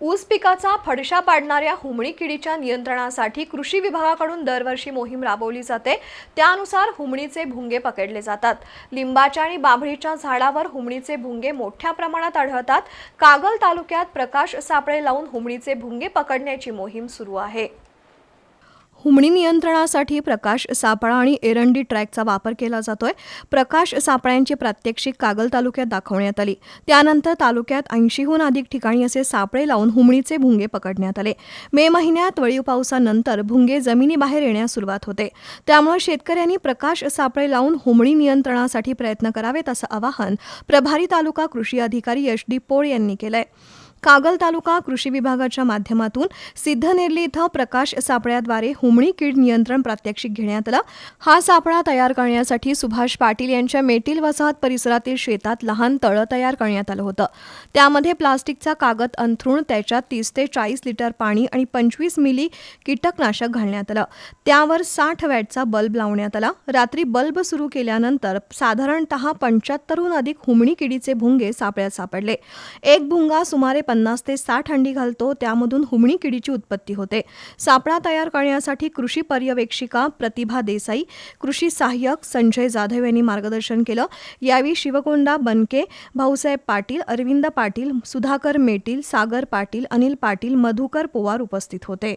ऊस पिकाचा फडशा पाडणाऱ्या हुमणी किडीच्या नियंत्रणासाठी कृषी विभागाकडून दरवर्षी मोहीम राबवली जाते. त्यानुसार हुमणीचे भुंगे पकडले जातात. लिंबाच्या आणि बाभळीच्या झाडावर हुमणीचे भुंगे मोठ्या प्रमाणात आढळतात. कागल तालुक्यात प्रकाश सापळे लावून हुमणीचे भुंगे पकडण्याची मोहीम सुरू आहे. हुमणी नियंत्रणासाठी प्रकाश सापळा आणि एरंडी ट्रॅकचा वापर केला जातोय. प्रकाश सापळ्यांची प्रात्यक्षिक कागल तालुक्यात दाखवण्यात आली. त्यानंतर तालुक्यात ऐंशीहून अधिक ठिकाणी असे सापळे लावून हुमणीचे भुंगे पकडण्यात आले. मे महिन्यात वळीव पावसानंतर भुंगे जमिनीबाहेर येण्यास सुरुवात होते. त्यामुळे शेतकऱ्यांनी प्रकाश सापळे लावून हुमणी नियंत्रणासाठी प्रयत्न करावेत असं आवाहन प्रभारी तालुका कृषी अधिकारी यश डी पोळ यांनी केलंय. कागल तालुका कृषी विभागाच्या माध्यमातून सिद्धनेरली इथं प्रकाश सापळ्याद्वारे हुमणी कीड नियंत्रण प्रात्यक्षिक घेण्यात आलं. हा सापळा तयार करण्यासाठी सुभाष पाटील यांच्या मेटील वसाहत परिसरातील शेतात लहान तळं तयार करण्यात आलं होतं. त्यामध्ये प्लास्टिकचा कागद अंथरूण त्याच्यात तीस ते चाळीस लिटर पाणी आणि पंचवीस मिली कीटकनाशक घालण्यात आलं. त्यावर साठ वॅटचा बल्ब लावण्यात आला. रात्री बल्ब सुरू केल्यानंतर साधारणतः पंच्याहत्तरहून अधिक हुमणी किडीचे भुंगे सापळ्यात सापडले. एक भुंगा सुमारे पन्नास ते साठ अंडी घालतो त्यामधून हुमणी किडीची उत्पत्ती होते. सापळा तयार करण्यासाठी कृषी पर्यवेक्षिका प्रतिभा देसाई कृषी सहाय्यक संजय जाधव यांनी मार्गदर्शन केलं. यावेळी शिवकोंडा बनके भाऊसाहेब पाटील अरविंद पाटील सुधाकर मेटील सागर पाटील अनिल पाटील मधुकर पोवार उपस्थित होते.